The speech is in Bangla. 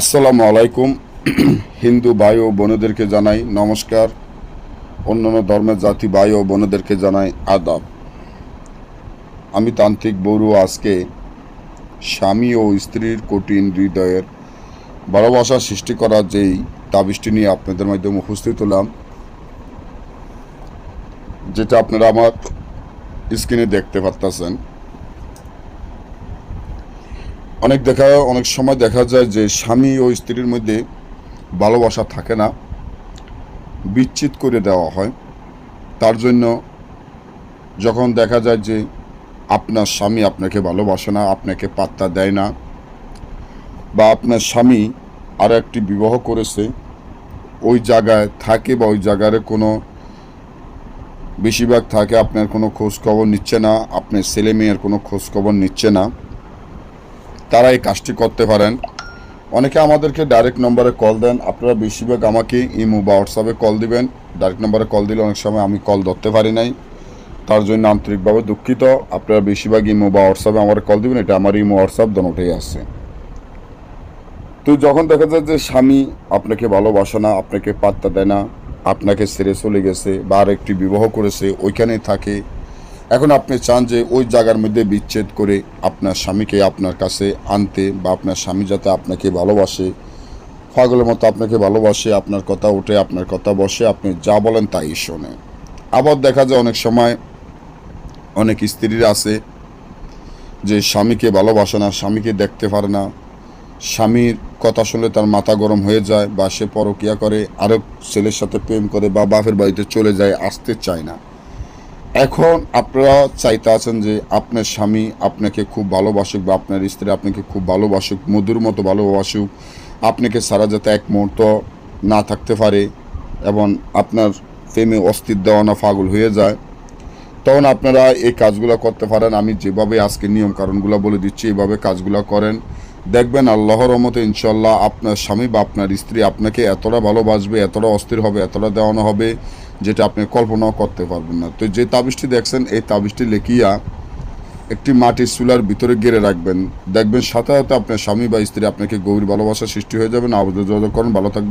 আসসালামু আলাইকুম। হিন্দু ভাই ও বোনেদেরকে জানাই নমস্কার। অন্যান্য ধর্মের জাতি ভাই ও বোনেদেরকে জানাই আদাব। আমি তান্ত্রিক বড়ু আজকে স্বামী ও স্ত্রীর কঠিন হৃদয়ের ভালোবাসা সৃষ্টি করার যেই তাবিজটি নিয়ে আপনাদের মাধ্যমে উপস্থিত হলাম, যেটা আপনারা আমার স্ক্রিনে দেখতে পারতেছেন। অনেক দেখা, অনেক সময় দেখা যায় যে স্বামী ও স্ত্রীর মধ্যে ভালোবাসা থাকে না, বিচ্ছেদ করে দেওয়া হয়। তার জন্য যখন দেখা যায় যে আপনার স্বামী আপনাকে ভালোবাসে না, আপনাকে পাত্তা দেয় না, বা আপনার স্বামী আরও একটি বিবাহ করেছে, ওই জায়গায় থাকে বা ওই জায়গার কোনো বেশিরভাগ থাকে, আপনার কোনো খোঁজ খবর নিচ্ছে না, আপনার ছেলে মেয়ের কোনো খোঁজ খবর নিচ্ছে না। তারা এই কাজটি করতে পারেন। অনেকে আমাদেরকে ডাইরেক্ট নম্বরে কল দেন। আপনারা বেশিরভাগ আমাকে ইমো বা হোয়াটসঅ্যাপে কল দিবেন। ডাইরেক্ট নম্বরে কল দিলে অনেক সময় আমি কল ধরতে পারি নাই। তার জন্য আন্তরিকভাবে দুঃখিত। আপনারা বেশিরভাগ ইমো বা হোয়াটসঅ্যাপে আমার কল দিবেন। এটা আমার ইমো হোয়াটসঅ্যাপ দোনোটাই আসছে। তো যখন দেখা যায় যে স্বামী আপনাকে ভালোবাসে না, আপনাকে পাত্তা দেয় না, আপনাকে ছেড়ে চলে গেছে বা আর একটি বিবাহ করেছে, ওইখানেই থাকে। এখন আপনি চান যে ওই জায়গার মধ্যে বিচ্ছেদ করে আপনার স্বামীকে আপনার কাছে আনতে বা আপনার স্বামী যাতে আপনাকে ভালোবাসে, পাগলের মতো আপনাকে ভালোবাসে, আপনার কথা ওঠে আপনার কথা বসে, আপনি যা বলেন তাই শোনে। আবার দেখা যায় অনেক সময় অনেক স্ত্রীরা আছে যে স্বামীকে ভালোবাসে না, স্বামীকে দেখতে পারে না। স্বামীর কথা শুনলে তার মাথা গরম হয়ে যায় বা সে পরকিয়া করে আরও ছেলের সাথে প্রেম করে বা বাপের বাড়িতে চলে যায়, আসতে চায় না। এখন আপনারা চাইতে আছেন যে আপনার স্বামী আপনাকে খুব ভালোবাসুক বা আপনার স্ত্রী আপনাকে খুব ভালোবাসুক, মধুর মতো ভালোবাসুক, আপনাকে সারা যাতে এক মুহূর্ত না থাকতে পারে এবং আপনার প্রেমে অস্থির দেওয়া না পাগল হয়ে যায়, তখন আপনারা এই কাজগুলো করতে পারেন। আমি যেভাবে আজকে নিয়ম কারণগুলো বলে দিচ্ছি এইভাবে কাজগুলো করেন। দেখবেন আল্লাহর রহমতে ইনশাল্লাহ আপনার স্বামী বা আপনার স্ত্রী আপনাকে এতটা ভালোবাসবে, এতটা অস্থির হবে, এতটা দেওয়ানো হবে, যেটা আপনি কল্পনাও করতে পারবেন না। তো যে তাবিজটি দেখছেন, এই তাবিজটি লেখিয়া একটি মাটির চুলার ভিতরে গেড়ে রাখবেন। দেখবেন সাথে সাথে আপনার স্বামী বা স্ত্রী আপনাকে গভীর ভালোবাসা সৃষ্টি হয়ে যাবে। না আবেদন যোগাযোগ করুন ভালো থাকবেন